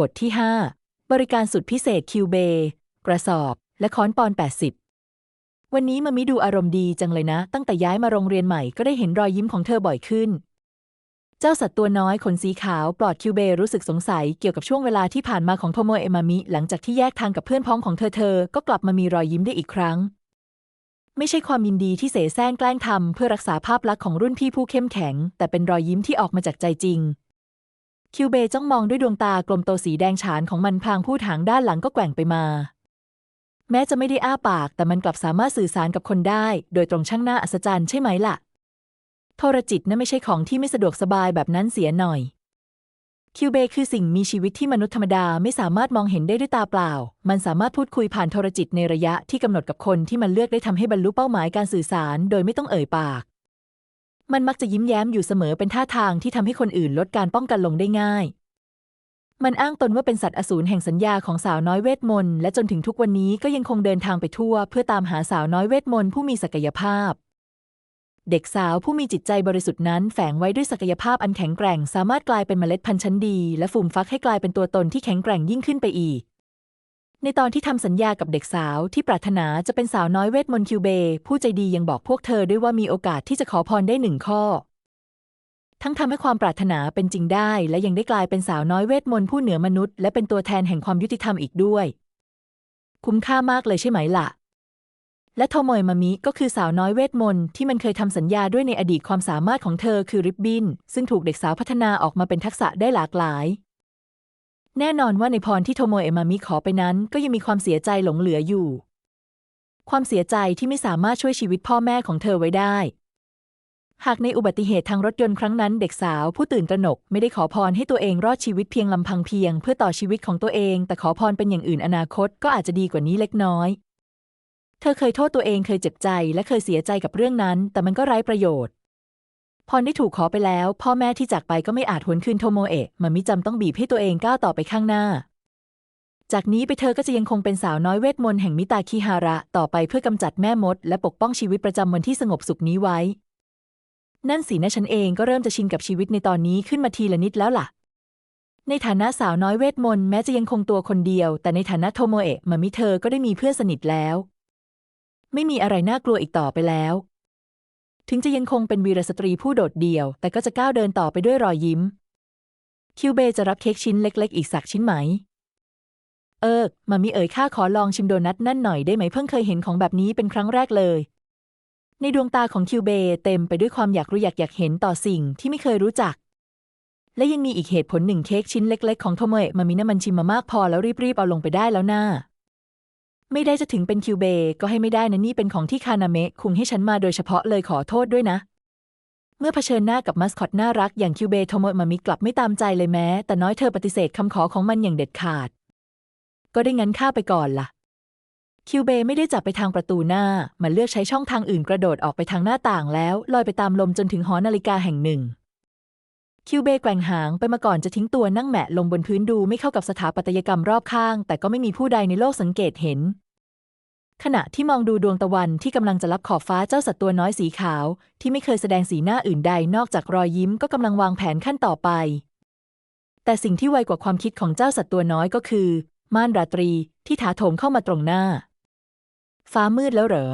บทที่ 5 บริการสุดพิเศษคิวเบกระสอบ และค้อนปอน 80 วันนี้มามิดูอารมณ์ดีจังเลยนะ ตั้งแต่ย้ายมาโรงเรียนใหม่ก็ได้เห็นรอยยิ้มของเธอบ่อยขึ้น เจ้าสัตว์ตัวน้อยขนสีขาวปลอดคิวเบรู้สึกสงสัยเกี่ยวกับช่วงเวลาที่ผ่านมาของโทโมเอมามิหลังจากที่แยกทางกับเพื่อนพ้องของเธอเธอ ก็กลับมามีรอยยิ้มได้อีกครั้ง ไม่ใช่ความยินดีที่เสแสร้งแกล้งทำเพื่อรักษาภาพลักษณ์ของรุ่นพี่ผู้เข้มแข็ง แต่เป็นรอยยิ้มที่ออกมาจากใจจริง คิวเบจ้องมองด้วยดวงตากลมโตสีแดงฉานของมันพลางพูดหางด้านหลังก็แกว่งไปมา แม้จะไม่ได้อ้าปาก แต่มันกลับสามารถสื่อสารกับคนได้ โดยตรงช่างหน้าอัศจรรย์ใช่ไหมล่ะโทรจิตนั่นไม่ใช่ของที่ไม่สะดวกสบายแบบนั้นเสียหน่อย คิวเบคือสิ่งมีชีวิตที่มนุษย์ธรรมดาไม่สามารถมองเห็นได้ด้วยตาเปล่า มันสามารถพูดคุยผ่านโทรจิตในระยะที่กำหนดกับคนที่มันเลือกได้ทำให้บรรลุเป้าหมายการสื่อสาร โดยไม่ต้องเอ่ยปาก มันมักจะยิ้มแย้มอยู่เสมอเป็นท่าทางที่ทำให้คนอื่นลดการป้องกันลงได้ง่าย มันอ้างตนว่าเป็นสัตว์อสูรแห่งสัญญาของสาวน้อยเวทมนต์และจนถึงทุกวันนี้ก็ยังคงเดินทางไปทั่ว เพื่อตามหาสาวน้อยเวทมนต์ผู้มีศักยภาพ เด็กสาวผู้มีจิตใจบริสุทธิ์นั้นแฝงไว้ด้วยศักยภาพอันแข็งแกร่ง สามารถกลายเป็นเมล็ดพันธุ์ชั้นดี และฟูมฟักให้กลายเป็นตัวตนที่แข็งแกร่งยิ่งขึ้นไปอีก ในตอนที่ทำสัญญากับเด็กสาวที่ปรารถนาจะเป็นสาวน้อยเวทมนต์คิวเบ ผู้ใจดียังบอกพวกเธอด้วยว่ามีโอกาสที่จะขอพรได้หนึ่งข้อ ทั้งทำให้ความปรารถนาเป็นจริงได้ และยังได้กลายเป็นสาวน้อยเวทมนต์ผู้เหนือมนุษย์ และเป็นตัวแทนแห่งความยุติธรรมอีกด้วย คุ้มค่ามากเลยใช่ไหมล่ะ และโทโมยมามิก็คือสาวน้อยเวทมนต์ที่มันเคยทำสัญญาด้วยในอดีตความสามารถของเธอคือริบบินซึ่งถูกเด็กสาวพัฒนาออกมาเป็นทักษะได้หลากหลาย แน่นอนว่าในพรที่โทโมเอะมามิขอไปนั้น ก็ยังมีความเสียใจหลงเหลืออยู่ ความเสียใจที่ไม่สามารถช่วยชีวิตพ่อแม่ของเธอไว้ได้ หากในอุบัติเหตุทางรถยนต์ครั้งนั้นเด็กสาวผู้ตื่นตระหนกไม่ได้ขอพรให้ตัวเองรอดชีวิตเพียงลำพังเพียง เพื่อต่อชีวิตของตัวเอง แต่ขอพรเป็นอย่างอื่นอนาคตก็อาจจะดีกว่านี้เล็กน้อย เธอเคยโทษตัวเองเคยเจ็บใจ และเคยเสียใจกับเรื่องนั้น แต่มันก็ไร้ประโยชน์ รได้ถูกขอไปแล้ว พ่อแม่ที่จากไปก็ไม่อาจหวนคืนโทโมเอะมันมิจำต้องบีบให้ตัวเองก้าวต่อไปข้างหน้า จากนี้ไปเธอก็จะยังคงเป็นสาวน้อยเวทมนต์แห่งมิตาคิฮาระ ต่อไปเพื่อกำจัดแม่มด และปกป้องชีวิตประจำวันที่สงบสุขนี้ไว้ นั่นสินะฉันเองก็เริ่มจะชินกับชีวิตในตอนนี้ขึ้นมาทีละนิดแล้วล่ะในฐานะสาวน้อยเวทมนต์แม้จะยังคงตัวคนเดียว แต่ในฐานะโทโมเอะมามิเธอก็ได้มีเพื่อนสนิทแล้ว ไม่มีอะไรน่ากลัวอีกต่อไปแล้ว ถึงจะยังคงเป็นวีรสตรีผู้โดดเดี่ยว แต่ก็จะก้าวเดินต่อไปด้วยรอยยิ้ม คิวเบจะรับเค้กชิ้นเล็ก ๆ อีกสักชิ้นไหม เออมามิเอ๋ยข้าขอลองชิมโดนัทนั่นหน่อยได้ไหมเพิ่งเคยเห็นของแบบนี้เป็นครั้งแรกเลย ในดวงตาของคิวเบเต็มไปด้วยความอยากรู้อยากอยากเห็นต่อสิ่งที่ไม่เคยรู้จัก และยังมีอีกเหตุผลหนึ่งเค้กชิ้นเล็ก ๆ ของโทโมเอะมามินะมันชิมมามากพอแล้วรีบๆเอาลงไปได้แล้วน่า ไม่ได้จะถึงเป็นคิวเบก็ให้ไม่ได้นะนี่เป็นของที่คานาเมะคุงให้ฉันมาโดยเฉพาะเลยขอโทษด้วยนะ เมื่อเผชิญหน้ากับมัสคอตน่ารักอย่างคิวเบโทโมะมามิกลับไม่ตามใจเลยแม้ แต่น้อยเธอปฏิเสธคำขอของมันอย่างเด็ดขาด ก็ได้งั้นข้าไปก่อนล่ะ คิวเบไม่ได้จับไปทางประตูหน้า มันเลือกใช้ช่องทางอื่นกระโดดออกไปทางหน้าต่างแล้วลอยไปตามลมจนถึงหอนาฬิกาแห่งหนึ่งคิวเบแกว่งหางไปมาก่อนจะทิ้งตัวนั่งแหมะลงบนพื้นดูไม่เข้ากับสถาปัตยกรรมรอบข้าง แต่ก็ไม่มีผู้ใดในโลกสังเกตเห็น ขณะที่มองดูดวงตะวันที่กำลังจะลับขอบฟ้าเจ้าสัตว์ตัวน้อยสีขาว ที่ไม่เคยแสดงสีหน้าอื่นใดนอกจากรอยยิ้มก็กำลังวางแผนขั้นต่อไป แต่สิ่งที่ไวกว่าความคิดของเจ้าสัตว์ตัวน้อยก็คือ ม่านราตรีที่ถาโถมเข้ามาตรงหน้า ฟ้ามืดแล้วเหรอ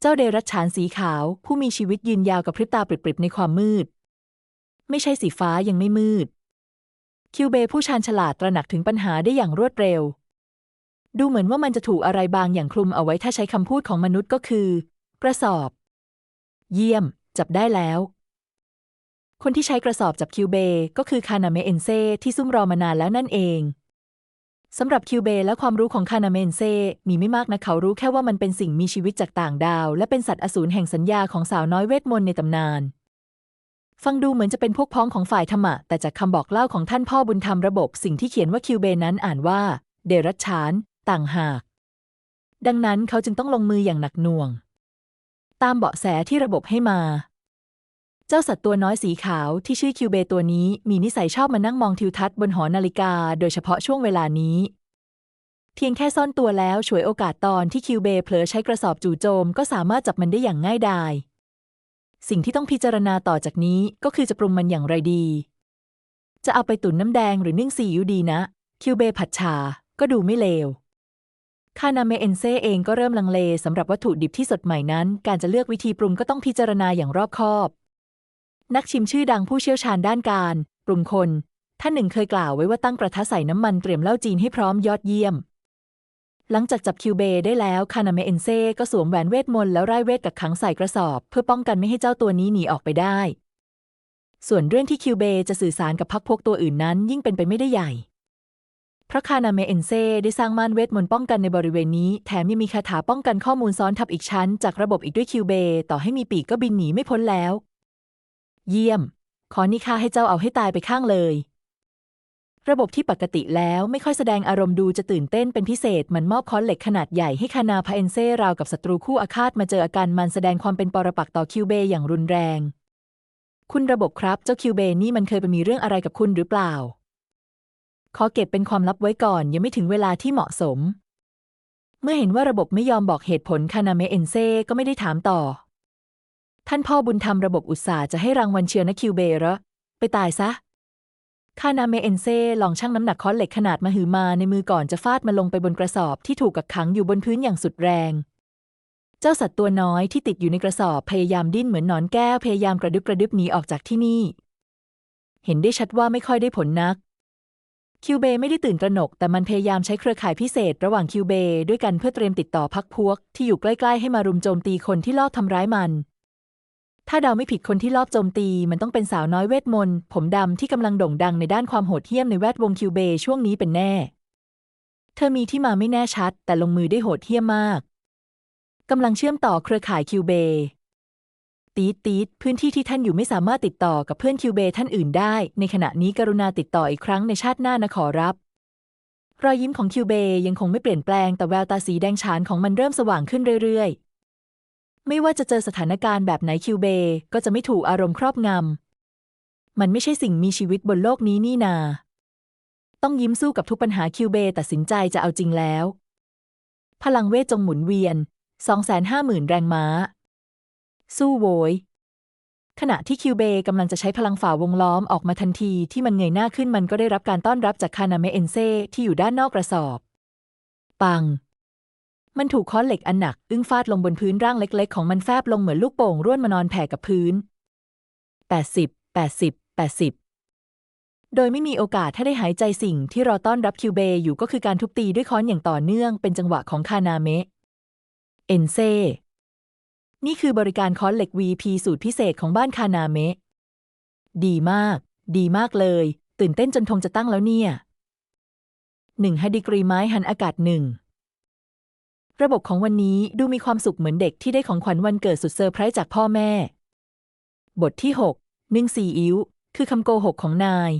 เจ้าเดรัจฉานสีขาว ผู้มีชีวิตยืนยาวกับพริบตาปริบๆในความมืด ไม่ใช่สีฟ้ายังไม่มืด คิวเบผู้ชาญฉลาดตระหนักถึงปัญหาได้อย่างรวดเร็ว ดูเหมือนว่ามันจะถูกอะไรบางอย่างคลุมเอาไว้ถ้าใช้คำพูดของมนุษย์ก็คือ กระสอบ เยี่ยม จับได้แล้ว คนที่ใช้กระสอบจับคิวเบก็คือคานาเมเอนเซที่ซุ่มรอมานานแล้วนั่นเองสำหรับคิวเบและความรู้ของคานาเมนเซมีไม่มากนะเขารู้แค่ว่ามันเป็นสิ่งมีชีวิตจากต่างดาว และเป็นสัตว์อสูรแห่งสัญญาของสาวน้อยเวทมนต์ในตำนาน ฟังดูเหมือนจะเป็นพวกพ้องของฝ่ายธรรมะ แต่จากคำบอกเล่าของท่านพ่อบุญธรรมระบบ สิ่งที่เขียนว่าคิวเบนั้นอ่านว่า เดรัจฉาน ต่างหาก ดังนั้นเขาจึงต้องลงมืออย่างหนักหน่วง ตามเบาะแสที่ระบบให้มา เจ้าสัตว์ตัวน้อยสีขาวที่ชื่อคิวเบตัวนี้มีนิสัยชอบมานั่งมองทิวทัศน์บนหอนาฬิกา โดยเฉพาะช่วงเวลานี้ เพียงแค่ซ่อนตัวแล้วฉวยโอกาสตอนที่คิวเบเผลอใช้กระสอบจู่โจม ก็สามารถจับมันได้อย่างง่ายดายสิ่งที่ต้องพิจารณาต่อจากนี้ก็คือจะปรุงมันอย่างไรดี จะเอาไปตุ๋นน้ำแดงหรือนึ่งซีอิ๊วดีนะ คิวเบผัดชา ก็ดูไม่เลว คานาเมเอนเซเองก็เริ่มลังเลสำหรับวัตถุดิบที่สดใหม่นั้น การจะเลือกวิธีปรุงก็ต้องพิจารณาอย่างรอบคอบ นักชิมชื่อดังผู้เชี่ยวชาญด้านการปรุงคน ท่านหนึ่งเคยกล่าวไว้ว่าตั้งกระทะใส่น้ำมันเตรียมเหล้าจีนให้พร้อมยอดเยี่ยม หลังจากจับคิวเบได้แล้วคานาเมเอนเซก็สวมแหวนเวทมนต์แล้วไร้เวทกักขังใส่กระสอบ เพื่อป้องกันไม่ให้เจ้าตัวนี้หนีออกไปได้ ส่วนเรื่องที่คิวเบจะสื่อสารกับพักพวกตัวอื่นนั้นยิ่งเป็นไปไม่ได้ใหญ่ พระคานาเมเอนเซได้สร้างม่านเวทมนต์ป้องกันในบริเวณนี้ แถมยังมีคาถาป้องกันข้อมูลซ้อนทับอีกชั้น จากระบบอีกด้วยคิวเบต่อให้มีปีกก็บินหนีไม่พ้นแล้ว เยี่ยม ขอนี่ค่าให้เจ้าเอาให้ตายไปข้างเลย ระบบที่ปกติแล้วไม่ค่อยแสดงอารมณ์ดูจะตื่นเต้นเป็นพิเศษมันมอบค้อนเหล็กขนาดใหญ่ให้คานาพาเอนเซราวกับศัตรูคู่อาฆาตมาเจออาการมันแสดงความเป็นปรปักษ์ต่อคิวเบอย่างรุนแรง คุณระบบครับเจ้าคิวเบนี่มันเคยไปมีเรื่องอะไรกับคุณหรือเปล่า ขอเก็บเป็นความลับไว้ก่อนยังไม่ถึงเวลาที่เหมาะสม เมื่อเห็นว่าระบบไม่ยอมบอกเหตุผลคานาเมเอนเซก็ไม่ได้ถามต่อ ท่านพ่อบุญธรรมระบบอุตสาห์จะให้รางวัลเชียวนะคิวเบหรอไปตายซะคานาเมเอนเซลองชั่งน้ำหนักค้อนเหล็กขนาดมหึมาในมือก่อนจะฟาดมันลงไปบนกระสอบที่ถูกกักขังอยู่บนพื้นอย่างสุดแรง เจ้าสัตว์ตัวน้อยที่ติดอยู่ในกระสอบพยายามดิ้นเหมือนนอนแก้วพยายามกระดึบกระดึบหนีออกจากที่นี่ เห็นได้ชัดว่าไม่ค่อยได้ผลนัก คิวเบไม่ได้ตื่นตระหนก แต่มันพยายามใช้เครือข่ายพิเศษระหว่างคิวเบด้วยกันเพื่อเตรียมติดต่อพักพวก ที่อยู่ใกล้ๆให้มารุมโจมตีคนที่ลอบทำร้ายมัน ถ้าเดาไม่ผิดคนที่ลอบโจมตีมันต้องเป็นสาวน้อยเวทมนต์ผมดำที่กำลังโด่งดังในด้านความโหดเหี้ยมในแวดวงคิวเบช่วงนี้เป็นแน่ เธอมีที่มาไม่แน่ชัด แต่ลงมือได้โหดเหี้ยมมากกำลังเชื่อมต่อเครือข่ายคิวเบ ตีดตีดพื้นที่ที่ท่านอยู่ไม่สามารถติดต่อกับเพื่อนคิวเบท่านอื่นได้ ในขณะนี้กรุณาติดต่ออีกครั้งในชาติหน้านะขอรับ รอยยิ้มของคิวเบยังคงไม่เปลี่ยนแปลงแต่แววตาสีแดงฉานของมันเริ่มสว่างขึ้นเรื่อยๆ ไม่ว่าจะเจอสถานการณ์แบบไหนคิวเบก็จะไม่ถูกอารมณ์ครอบงำมันไม่ใช่สิ่งมีชีวิตบนโลกนี้นี่นา ต้องยิ้มสู้กับทุกปัญหาคิวเบตัดสินใจจะเอาจริงแล้ว พลังเวทจงหมุนเวียน250,000แรงม้า สู้โวย ขณะที่คิวเบกำลังจะใช้พลังฝ่าวงล้อมออกมาทันทีที่มันเงยหน้าขึ้นมันก็ได้รับการต้อนรับจากคานาเมเอนเซที่อยู่ด้านนอกกระสอบ ปัง มันถูกค้อนเหล็กอันหนัก อึ้งฟาดลงบนพื้นร่างเล็ก ๆ ของมันแฟบลงเหมือนลูกโป่งร่วนมานอนแผ่กับพื้น 80 80 80โดยไม่มีโอกาสถ้าได้หายใจสิ่งที่รอต้อนรับคิวเบอยู่ก็คือการทุบตีด้วยค้อนอย่างต่อเนื่องเป็นจังหวะของคานาเมะ เอนเซ นี่คือบริการค้อนเหล็ก VP สูตรพิเศษของบ้านคานาเมะ ดีมาก ดีมากเลย ตื่นเต้นจนทงจะตั้งแล้วเนี่ยหนึ่งฮดีกรีไม้หันอากาศหนึ่ง ระบบของวันนี้ดูมีความสุขเหมือนเด็กที่ได้ของขวัญวันเกิดสุดเซอร์ไพรส์จากพ่อแม่ บทที่หกนึ่งซีอิ๊วคือคำโกหกของนาย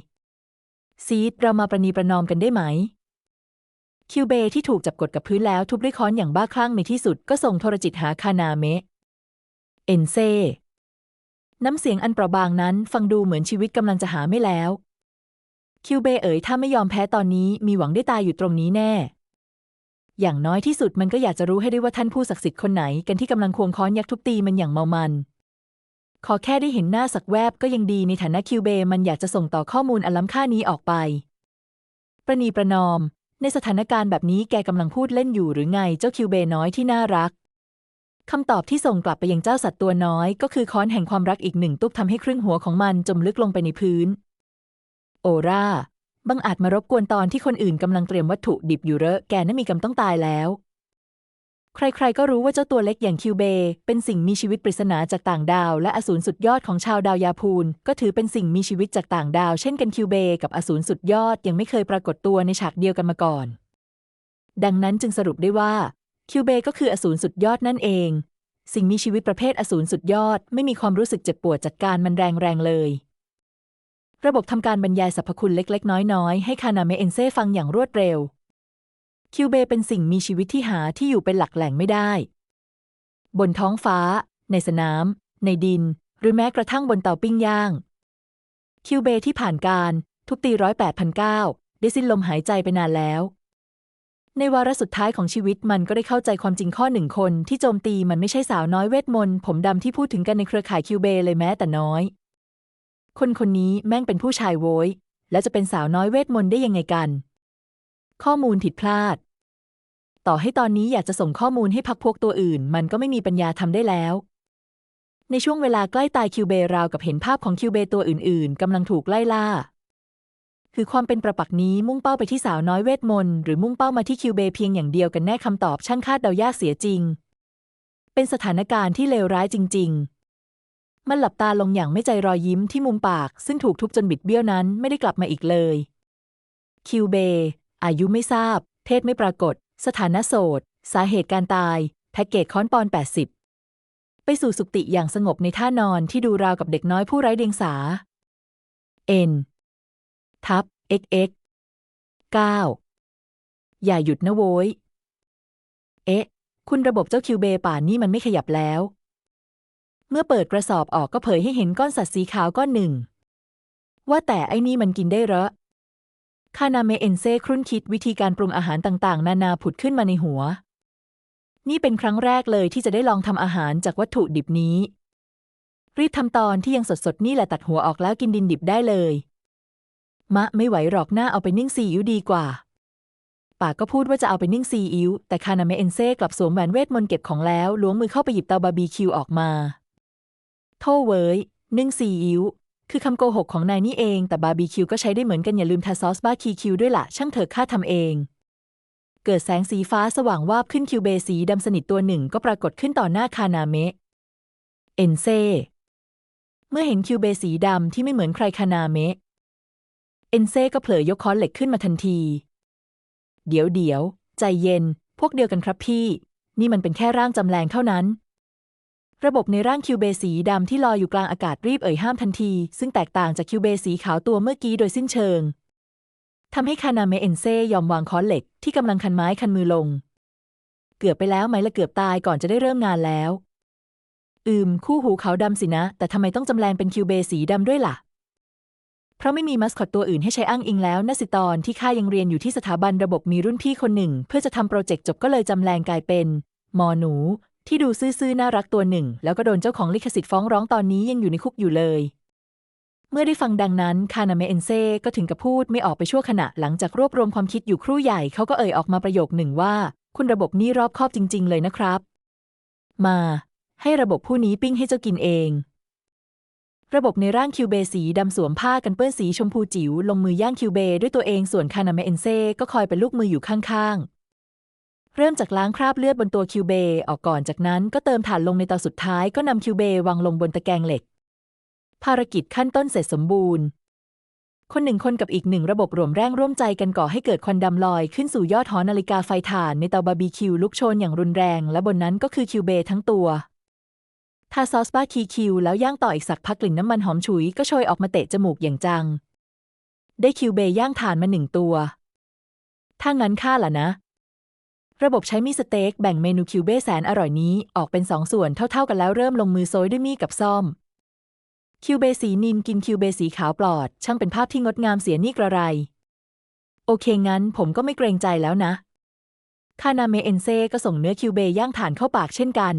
ซีดเรามาประนีประนอมกันได้ไหม คิวเบที่ถูกจับกดกับพื้นแล้วทุบด้วยค้อนอย่างบ้าคลั่งในที่สุดก็ส่งโทรจิตหาคานาเมะ เอนเซน้ำเสียงอันเปราะบางนั้นฟังดูเหมือนชีวิตกำลังจะหาไม่แล้ว คิวเบเอ๋ยถ้าไม่ยอมแพ้ตอนนี้มีหวังได้ตายอยู่ตรงนี้แน่ อย่างน้อยที่สุดมันก็อยากจะรู้ให้ได้ว่าท่านผู้ศักดิ์สิทธิ์คนไหนกันที่กำลังควงค้อนยักษ์ทุบตีมันอย่างเมามัน ขอแค่ได้เห็นหน้าสักแวบก็ยังดีในฐานะคิวเบมันอยากจะส่งต่อข้อมูลอันล้ำค่านี้ออกไป ประนีประนอมในสถานการณ์แบบนี้แกกำลังพูดเล่นอยู่หรือไงเจ้าคิวเบน้อยที่น่ารัก คำตอบที่ส่งกลับไปยังเจ้าสัตว์ตัวน้อย ก็คือค้อนแห่งความรักอีกหนึ่งตุ๊บทำให้ครึ่งหัวของมันจมลึกลงไปในพื้น โอราบังอาจมารบกวนตอนที่คนอื่นกำลังเตรียมวัตถุดิบอยู่เรอะแกน่ามีกำต้องตายแล้ว ใครๆ ก็รู้ว่าเจ้าตัวเล็กอย่างคิวเบ เป็นสิ่งมีชีวิตปริศนาจากต่างดาว และอสูรสุดยอดของชาวดาวยาพูน ก็ถือเป็นสิ่งมีชีวิตจากต่างดาว เช่นกันคิวเบ กับอสูรสุดยอดยังไม่เคยปรากฏตัวในฉากเดียวกันมาก่อน ดังนั้นจึงสรุปได้ว่า คิวเบก็คืออสูรสุดยอดนั่นเอง สิ่งมีชีวิตประเภทอสูรสุดยอด ไม่มีความรู้สึกเจ็บปวดจัดการมันแรงๆเลย ระบบทำการบรรยายสรรพคุณเล็ก ๆ น้อยๆให้คานาเมเอนเซ่ฟังอย่างรวดเร็ว คิวเบเป็นสิ่งมีชีวิตที่หาที่อยู่เป็นหลักแหล่งไม่ได้ บนท้องฟ้า ในสนาม ในดิน หรือแม้กระทั่งบนเตาปิ้งย่าง คิวเบที่ผ่านการทุบตีร้อยแปดพันเก้าได้สิ้นลมหายใจไปนานแล้ว ในวาระสุดท้ายของชีวิตมันก็ได้เข้าใจความจริงข้อหนึ่งคนที่โจมตีมันไม่ใช่สาวน้อยเวทมนต์ผมดำที่พูดถึงกันในเครือข่ายคิวเบเลยแม้แต่น้อย คนคนนี้แม่งเป็นผู้ชายโวยแล้วจะเป็นสาวน้อยเวทมนต์ได้ยังไงกัน ข้อมูลผิดพลาด ต่อให้ตอนนี้อยากจะส่งข้อมูลให้พักพวกตัวอื่น มันก็ไม่มีปัญญาทำได้แล้ว ในช่วงเวลาใกล้ตายคิวเบราวกับเห็นภาพของคิวเบตัวอื่น ๆกำลังถูกไล่ล่า คือความเป็นประปักษ์นี้มุ่งเป้าไปที่สาวน้อยเวทมนต์หรือมุ่งเป้ามาที่คิวเบเพียงอย่างเดียวกันแน่คำตอบช่างคาดเดายากเสียจริง เป็นสถานการณ์ที่เลวร้ายจริง ๆ มันหลับตาลงอย่างไม่ใจรอยยิ้มที่มุมปาก ซึ่งถูกทุบจนบิดเบี้ยวนั้นไม่ได้กลับมาอีกเลย คิวเบ อายุไม่ทราบ เพศไม่ปรากฏ สถานะโสด สาเหตุการตาย แพ็กเกจค้อนปอน 80 ไปสู่สุคติอย่างสงบในท่านอนที่ดูราวกับเด็กน้อยผู้ไร้เดียงสา N ทับ xx 9 อย่าหยุดนะโว้ย เอ๊ะ คุณระบบเจ้าคิวเบป่านนี่มันไม่ขยับแล้ว เมื่อเปิดกระสอบออกก็เผยให้เห็นก้อนสัตว์สีขาวก้อนหนึ่ง ว่าแต่ไอ้นี่มันกินได้เหรอคานาเมเอนเซ่ครุ่นคิดวิธีการปรุงอาหารต่างๆ นานาผุดขึ้นมาในหัว นี่เป็นครั้งแรกเลยที่จะได้ลองทำอาหารจากวัตถุดิบนี้ รีบทำตอนที่ยังสดๆ นี่แหละตัดหัวออกแล้วกินดินดิบได้เลย มะไม่ไหวหรอกหน้าเอาไปนึ่งซีอิ๊วดีกว่า ปากก็พูดว่าจะเอาไปนึ่งซีอิ๊วแต่คานาเมเอนเซ่กลับสวมแหวนเวทมนต์เก็บของแล้วล้วงมือเข้าไปหยิบเตาบาร์บีคิวออกมาโธ่เว้ยนึ่งซีอิ๊วคือคำโกหกของนายนี่เอง แต่บาร์บีคิวก็ใช้ได้เหมือนกันอย่าลืมทาซอสบาร์บีคิวด้วยล่ะ ช่างเถอะข้าทำเอง เกิดแสงสีฟ้าสว่างวาบขึ้นคิวเบสีดำสนิทตัวหนึ่งก็ปรากฏขึ้นต่อหน้าคานาเมะเอนเซ่เมื่อเห็นคิวเบสีดำที่ไม่เหมือนใครคานาเมะ เอนเซ่ก็เผลอยกค้อนเหล็กขึ้นมาทันที เดี๋ยวเดี๋ยว ใจเย็น พวกเดียวกันครับพี่ นี่มันเป็นแค่ร่างจำแรงเท่านั้น ระบบในร่างคิวเบสีดำที่ลอยอยู่กลางอากาศรีบเอ่ยห้ามทันที ซึ่งแตกต่างจากคิวเบสีขาวตัวเมื่อกี้โดยสิ้นเชิงทำให้คานาเมเอนเซ่ยอมวางค้อนเหล็กที่กำลังคันไม้คันมือลง เกือบไปแล้วไหมละเกือบตายก่อนจะได้เริ่มงานแล้ว อืม คู่หูขาวดำสินะ แต่ทำไมต้องจำแรงเป็นคิวเบสีดำด้วยล่ะ ราะไม่มีมัสคอตตัวอื่นให้ใช้อ้างอิงแล้วน่าสิตอนที่ข้ายังเรียนอยู่ที่สถาบันระบบมีรุ่นพี่คนหนึ่ง เพื่อจะทำโปรเจกต์จบก็เลยจำแรงกลายเป็น หมอหนู ที่ดูซื่อๆน่ารักตัวหนึ่ง แล้วก็โดนเจ้าของลิขสิทธิ์ฟ้องร้องตอนนี้ยังอยู่ในคุกอยู่เลย เมื่อได้ฟังดังนั้นคานาเมเอนเซ่ก็ถึงกับพูดไม่ออกไปชั่วขณะหลังจากรวบรวมความคิดอยู่ครู่ใหญ่เขาก็เอ่ยออกมาประโยคหนึ่งว่า คุณระบบนี่รอบคอบจริง ๆ เลยนะครับ มา ให้ระบบผู้นี้ปิ้งให้เจ้ากินเอง ระบบในร่างคิวเบสีดำสวมผ้ากันเปื้อนสีชมพูจิ๋วลงมือย่างคิวเบด้วยตัวเองส่วนคานาเมเอนเซ่ก็คอยเป็นลูกมืออยู่ข้างๆ เริ่มจากล้างคราบเลือดบนตัวคิวเบออกก่อนจากนั้นก็เติมถ่านลงในเตาสุดท้ายก็นำคิวเบวางลงบนตะแกรงเหล็ก ภารกิจขั้นต้นเสร็จสมบูรณ์ คนหนึ่งคนกับอีกหนึ่งระบบรวมแรงร่วมใจกันก่อให้เกิดควันดำลอยขึ้นสู่ยอดหอนาฬิกาไฟถ่านในเตาบาร์บีคิวลุกโชนอย่างรุนแรง และบนนั้นก็คือคิวเบทั้งตัว ทาซอสบาร์บีคิวแล้วย่างต่ออีกสักพักกลิ่นน้ำมันหอมฉุยก็โชยออกมาเตะจมูกอย่างจัง ได้คิวเบย่างถ่านมาหนึ่งตัว ถ้างั้นข้าล่ะนะ ระบบใช้มีสเต็กแบ่งเมนูคิวเบแสนอร่อยนี้ออกเป็นสองส่วนเท่าๆกันแล้วเริ่มลงมือโซยด้วยมีดกับซ่อม คิวเบสีนินกินคิวเบสีขาวปลอด ช่างเป็นภาพที่งดงามเสียนี่กระไร โอเคงั้นผมก็ไม่เกรงใจแล้วนะคานาเมเอนเซก็ส่งเนื้อคิวเบย่างถ่านเข้าปากเช่นกัน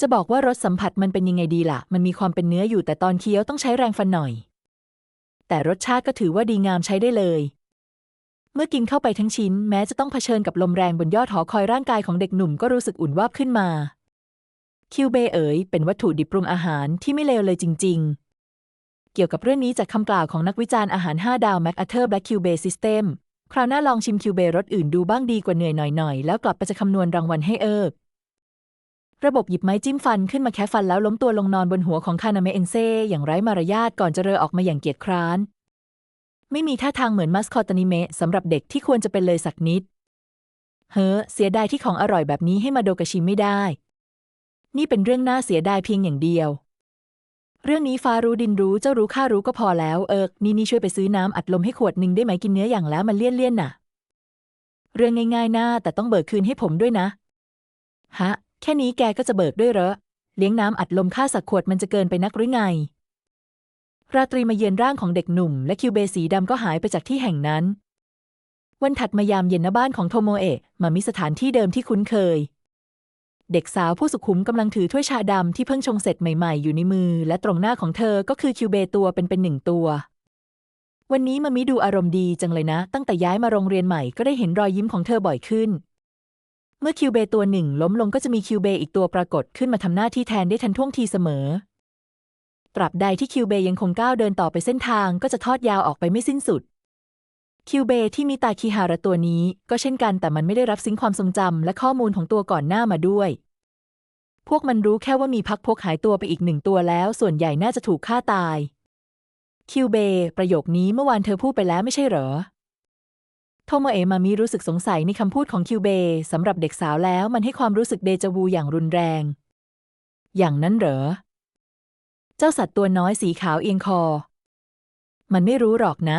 จะบอกว่ารสสัมผัสมันเป็นยังไงดีล่ะ มันมีความเป็นเนื้ออยู่แต่ตอนเคี้ยวต้องใช้แรงฟันหน่อย แต่รสชาติก็ถือว่าดีงามใช้ได้เลย เมื่อกินเข้าไปทั้งชิ้น แม้จะต้องเผชิญกับลมแรงบนยอดหอคอยร่างกายของเด็กหนุ่มก็รู้สึกอุ่นวาบขึ้นมา คิวเบเอ๋ยเป็นวัตถุดิบปรุงอาหารที่ไม่เลวเลยจริง ๆ เกี่ยวกับเรื่องนี้จากคำกล่าวของนักวิจารณ์อาหาร 5 ดาวแม็กอัเทอร์แบล็กคิวเบซิสเต็มคราวหน้าลองชิมคิวเบรสอื่นดูบ้างดีกว่าเหนื่อยหน่อยๆ แล้วกลับไปจะคำนวณรางวัลให้เอิก ระบบหยิบไม้จิ้มฟันขึ้นมาแคะฟันแล้วล้มตัวลงนอนบนหัวของคานาเมเอนเซ่อย่างไร้มารยาทก่อนจะเรอออกมาอย่างเกียจคร้าน ไม่มีท่าทางเหมือนมัสคอตอนิเมะสำหรับเด็กที่ควรจะเป็นเลยสักนิด เฮ้อเสียดายที่ของอร่อยแบบนี้ให้มาโดกาชิไม่ได้ นี่เป็นเรื่องน่าเสียดายเพียงอย่างเดียว เรื่องนี้ฟ้ารู้ดินรู้เจ้ารู้ข้ารู้ก็พอแล้วเอิกนี่นี่ช่วยไปซื้อน้ำอัดลมให้ขวดหนึ่งได้ไหมกินเนื้ออย่างแล้วมันเลี่ยนเลี่ยนน่ะ เรื่องง่ายๆน่าแต่ต้องเบิกคืนให้ผมด้วยนะ ฮะ แค่นี้แกก็จะเบิกด้วยเหรอ เลี้ยงน้ำอัดลมค่าสักขวดมันจะเกินไปนักหรือไง ราตรีมาเยือนร่างของเด็กหนุ่ม และคิวเบสีดำก็หายไปจากที่แห่งนั้น วันถัดมายามเย็นณบ้านของโทโมเอะมามิสถานที่เดิมที่คุ้นเคย เด็กสาวผู้สุขุมกำลังถือถ้วยชาดำที่เพิ่งชงเสร็จใหม่ ๆ อยู่ในมือ และตรงหน้าของเธอก็คือคิวเบตัวเป็นเป็นหนึ่งตัวววันนี้มามิดูอารมณ์ดีจังเลยนะ ตั้งแต่ย้ายมาโรงเรียนใหม่ก็ได้เห็นรอยยิ้มของเธอบ่อยขึ้น เมื่อคิวเบตัวหนึ่งล้มลงก็จะมีคิวเบอีกตัวปรากฏขึ้นมาทำหน้าที่แทนได้ทันท่วงทีเสมอ ตราบใดที่คิวเบยังคงก้าวเดินต่อไปเส้นทางก็จะทอดยาวออกไปไม่สิ้นสุด คิวเบที่มีตาคิฮาระตัวนี้ก็เช่นกันแต่มันไม่ได้รับซิงค์ความทรงจำและข้อมูลของตัวก่อนหน้ามาด้วย พวกมันรู้แค่ว่ามีพักพวกหายตัวไปอีกหนึ่งตัวแล้ว ส่วนใหญ่น่าจะถูกฆ่าตาย คิวเบประโยคนี้เมื่อวานเธอพูดไปแล้วไม่ใช่เหรอ โทโมเอะมามิรู้สึกสงสัยในคำพูดของคิวเบสำหรับเด็กสาวแล้วมันให้ความรู้สึกเดจาวูอย่างรุนแรง อย่างนั้นเหรอ เจ้าสัตว์ตัวน้อยสีขาวเอียงคอ มันไม่รู้หรอกนะ